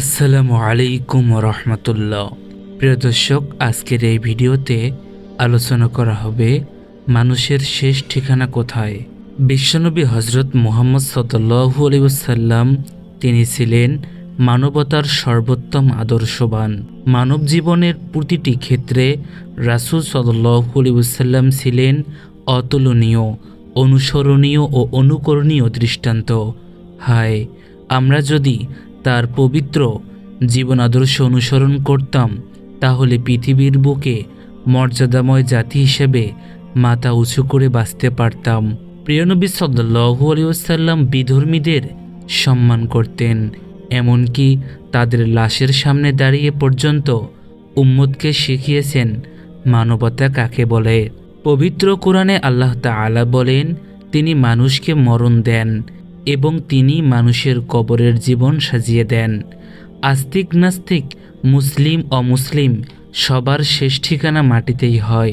আসসালামু আলাইকুম রহমতুল্লাহ। প্রিয় দর্শক, আজকের এই ভিডিওতে আলোচনা করা হবে মানুষের শেষ ঠিকানা কোথায়? বিশ্বনবী হজরত মুহাম্মদ সদল্লাহু আলিউসাল্লাম তিনি ছিলেন মানবতার সর্বোত্তম আদর্শবান। মানব জীবনের প্রতিটি ক্ষেত্রে রাসুল সদল্লাহু আলিউসাল্লাম ছিলেন অতুলনীয়, অনুসরণীয় ও অনুকরণীয় দৃষ্টান্ত। হায়, আমরা যদি তার পবিত্র জীবন আদর্শ অনুসরণ করতাম, তাহলে পৃথিবীর বুকে মর্যাদাময় জাতি হিসেবে মাথা উঁচু করে বাঁচতে পারতাম। প্রিয়নবী সাল্লাহু আলিয়াল্লাম বিধর্মীদের সম্মান করতেন, এমনকি তাদের লাশের সামনে দাঁড়িয়ে পর্যন্ত উম্মদকে শিখিয়েছেন মানবতা কাকে বলে। পবিত্র কোরআনে আল্লাহ তাআলা বলেন, তিনি মানুষকে মরণ দেন। এবং তিনি মানুষের কবরের জীবন সাজিয়ে দেন। আস্তিক নাস্তিক, মুসলিম অমুসলিম, সবার শেষ ঠিকানা মাটিতেই হয়।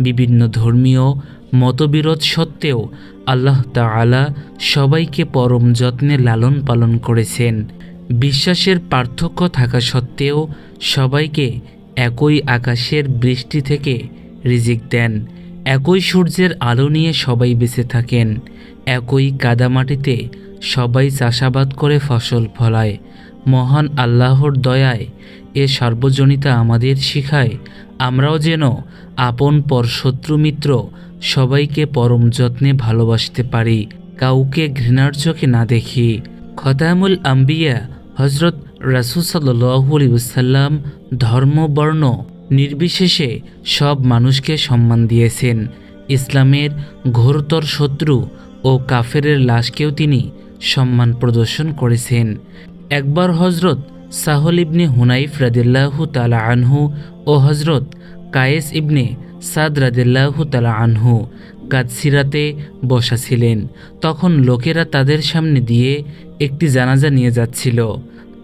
বিভিন্ন ধর্মীয় মতবিরোধ সত্ত্বেও আল্লাহ তাআলা সবাইকে পরম যত্নে লালন পালন করেছেন। বিশ্বাসের পার্থক্য থাকা সত্ত্বেও সবাইকে একই আকাশের বৃষ্টি থেকে রিজিক দেন। একই সূর্যের আলো নিয়ে সবাই বেঁচে থাকেন। একই কাদামাটিতে সবাই চাষাবাদ করে ফসল ফলায়। মহান আল্লাহর দয়ায় এ সার্বজনীতা আমাদের শিখায়। আমরাও যেন আপন পর শত্রু মিত্র সবাইকে পরম যত্নে ভালোবাসতে পারি। কাউকে ঘৃণার চোখে না দেখি। খতামুল আম্বিয়া হজরত রাসুল সাল্লাসাল্লাম ধর্ম বর্ণ নির্বিশেষে সব মানুষকে সম্মান দিয়েছেন। ইসলামের ঘোরতর শত্রু ও কাফেরের লাশকেও তিনি সম্মান প্রদর্শন করেছেন। একবার হজরত সাহল ইবনে হুনাইফ রাদিল্লাহু তালা আনহু ও হজরত কায়েস ইবনে সাদ রাদিল্লাহু তালা আনহু কাদসিরাতে বসা ছিলেন। তখন লোকেরা তাদের সামনে দিয়ে একটি জানাজা নিয়ে যাচ্ছিল।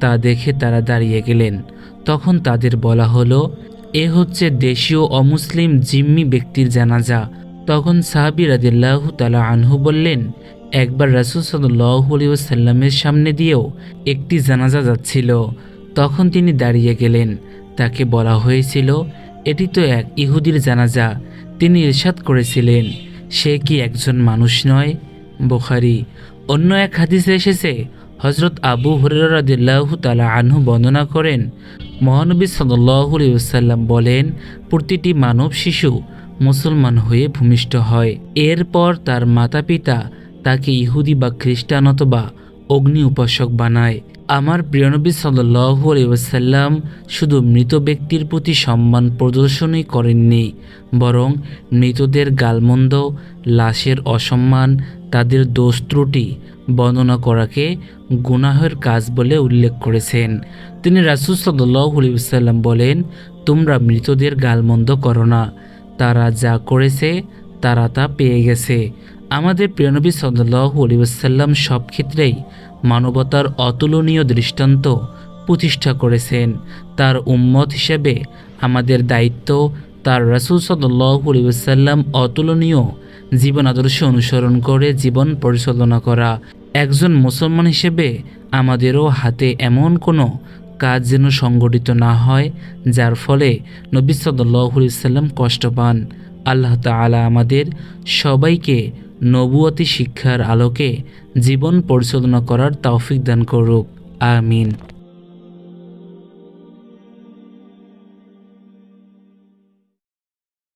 তা দেখে তারা দাঁড়িয়ে গেলেন। তখন তাদের বলা হলো এ হচ্ছে দেশীয় অমুসলিম জিম্মি ব্যক্তির জানাজা। তখন সাহাবি রাদিল্লাহ তালা আনহু বললেন, একবার রাসুল সাল্লামের সামনে দিয়েও একটি জানাজা যাচ্ছিল। তখন তিনি দাঁড়িয়ে গেলেন। তাকে বলা হয়েছিল, এটি তো এক ইহুদির জানাজা। তিনি ইরশাদ করেছিলেন। সে কি একজন মানুষ নয়? বোখারি অন্য এক হাদিসে এসেছে হজরত আবু হরিরাদিল্লাহু তালা আনহু বর্ণনা করেন, মহানবী সাল্লাম বলেন, প্রতিটি মানব শিশু মুসলমান হয়ে ভূমিষ্ঠ হয়। এরপর তার মাতা পিতা তাকে ইহুদি বা খ্রিস্টান অথবা অগ্নি উপাসক বানায়। আমার প্রিয়নবী সাল্লু আলিয়াল্লাম শুধু মৃত ব্যক্তির প্রতি সম্মান প্রদর্শনই করেননি, বরং মৃতদের গালমন্দ, লাশের অসম্মান তাদের দোষ ত্রুটি বর্ণনা করাকে গুনাহের কাজ বলে উল্লেখ করেছেন। তিনি রাসুল আলিয়াল্লাম বলেন, তোমরা মৃতদের গালমন্দ করো না। তারা যা করেছে, তারা তা পেয়ে গেছে। আমাদের প্রিয়নবী সাল্লাহু আলিবাসাল্লাম সব ক্ষেত্রেই মানবতার অতুলনীয় দৃষ্টান্ত প্রতিষ্ঠা করেছেন। তার উম্মত হিসেবে আমাদের দায়িত্ব তার রাসুল সাল্লাহু আলিবাসাল্লাম অতুলনীয় জীবন আদর্শ অনুসরণ করে জীবন পরিচালনা করা। একজন মুসলমান হিসেবে আমাদেরও হাতে এমন কোনো কাজ যেন সংগঠিত না হয়, যার ফলে নবী সাল্লাহু সাল্লাম কষ্ট পান। আল্লাহ তালা আমাদের সবাইকে নবুয়তি শিক্ষার আলোকে জীবন পরিচালনা করার তৌফিক দান করুক। আমিন।